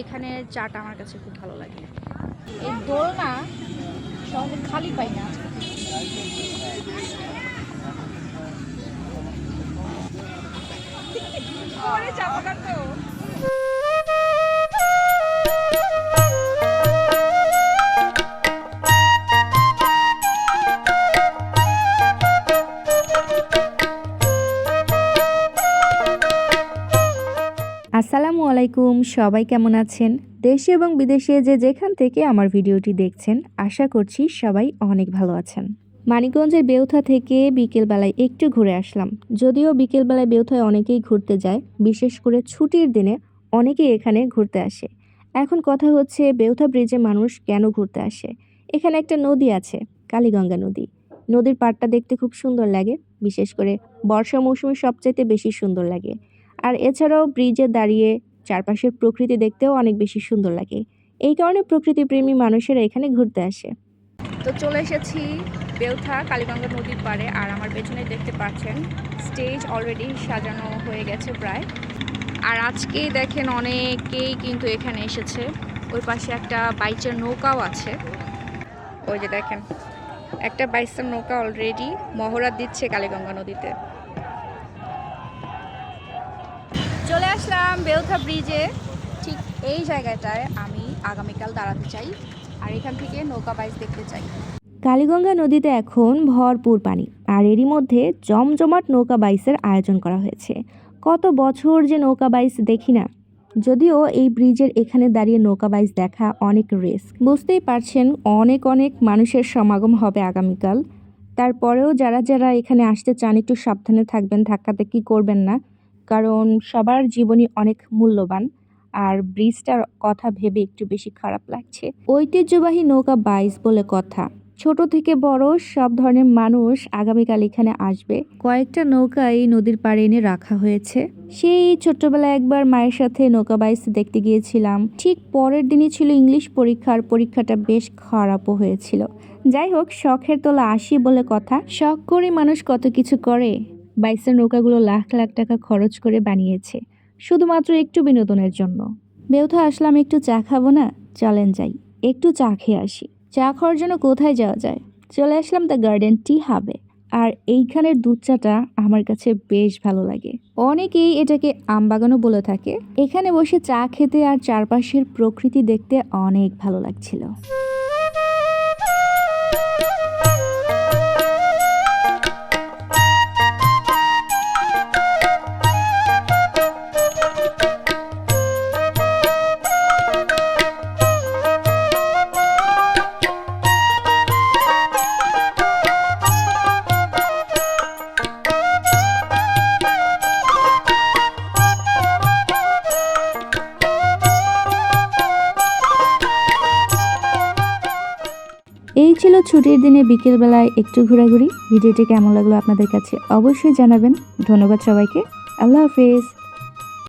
এখানে চাটা আমার কাছে খুব ভালো লাগে। এই দোলনা সহজে খালি পাই না আসসালামু আলাইকুম, সবাই কেমন আছেন? দেশে এবং বিদেশে যে যেখান থেকে আমার ভিডিওটি দেখছেন, আশা করছি সবাই অনেক ভালো আছেন। মানিকগঞ্জের বেউথা থেকে বিকেলবেলায় একটু ঘুরে আসলাম। যদিও বিকেলবেলায় বেউথায় অনেকেই ঘুরতে যায়, বিশেষ করে ছুটির দিনে অনেকেই এখানে ঘুরতে আসে। এখন কথা হচ্ছে, বেউথা ব্রিজে মানুষ কেন ঘুরতে আসে? এখানে একটা নদী আছে, কালীগঙ্গা নদী। নদীর পাড়টা দেখতে খুব সুন্দর লাগে, বিশেষ করে বর্ষা মৌসুমে সবচাইতে বেশি সুন্দর লাগে। আর এছাড়াও ব্রিজে দাঁড়িয়ে চারপাশের প্রকৃতি দেখতেও অনেক বেশি সুন্দর লাগে। এই কারণে প্রকৃতিপ্রেমী মানুষেরা এখানে ঘুরতে আসে। তো চলে এসেছি বেউথা কালীগঙ্গা নদীর পাড়ে আর আমার পেছনে দেখতে পাচ্ছেন স্টেজ অলরেডি সাজানো হয়ে গেছে প্রায়। আর আজকেই দেখেন অনেকেই কিন্তু এখানে এসেছে। ওই পাশে একটা বাইচের নৌকাও আছে। ওই যে দেখেন, একটা বাইচের নৌকা অলরেডি মহড়া দিচ্ছে কালীগঙ্গা নদীতে। চলে আসলাম বেউথা ব্রিজে। ঠিক এই জায়গাটায় আমি আগামীকাল দাঁড়াতে চাই আর এখান থেকে নৌকা বাইচ দেখতে চাই। কালীগঙ্গা নদীতে এখন ভরপুর পানি আর এরই মধ্যে জমজমাট নৌকা বাইসের আয়োজন করা হয়েছে। কত বছর যে নৌকা বাইস দেখি না, যদিও এই ব্রিজের এখানে দাঁড়িয়ে নৌকা বাইস দেখা অনেক রিস্ক। বুঝতেই পারছেন, অনেক অনেক মানুষের সমাগম হবে আগামীকাল। তারপরেও যারা যারা এখানে আসতে চান, একটু সাবধানে থাকবেন ধাক্কাধাক্কি করবেন না। কারণ সবার জীবনই অনেক মূল্যবান। আর ব্রিজটার কথা ভেবে একটু বেশি খারাপ লাগছে। ঐতিহ্যবাহী নৌকা বাইস বলে কথা। ছোট থেকে বড় সব ধরনের মানুষ আগামীকাল এখানে আসবে। কয়েকটা নৌকা এই নদীর পাড়ে এনে রাখা হয়েছে। সেই ছোট্টবেলায় একবার মায়ের সাথে নৌকা বাইস দেখতে গিয়েছিলাম। ঠিক পরের দিনই ছিল ইংলিশ পরীক্ষার, পরীক্ষাটা বেশ খারাপও হয়েছিল। যাই হোক, শখের তোলা আসি বলে কথা। শখ করে মানুষ কত কিছু করে। বাইসের নৌকাগুলো লাখ লাখ টাকা খরচ করে বানিয়েছে, শুধুমাত্র একটু বিনোদনের জন্য। বেউথা আসলাম একটু চা খাব না? চলেন যাই। একটু চা খেয়ে আসি। চা খাওয়ার জন্য কোথায় যাওয়া যায়? চলে আসলাম দ্য গার্ডেন টি হাবে। আর এইখানের দুধ চাটা আমার কাছে বেশ ভালো লাগে। অনেকেই এটাকে আমবাগানও বলে থাকে। এখানে বসে চা খেতে আর চারপাশের প্রকৃতি দেখতে অনেক ভালো লাগছিল। ছিল ছুটির দিনে বিকেলবেলায় একটু ঘোরাঘুরি। ভিডিওটি কেমন লাগল আপনাদের কাছে অবশ্যই জানাবেন। ধন্যবাদ সবাইকে। আল্লাহ হাফিজ।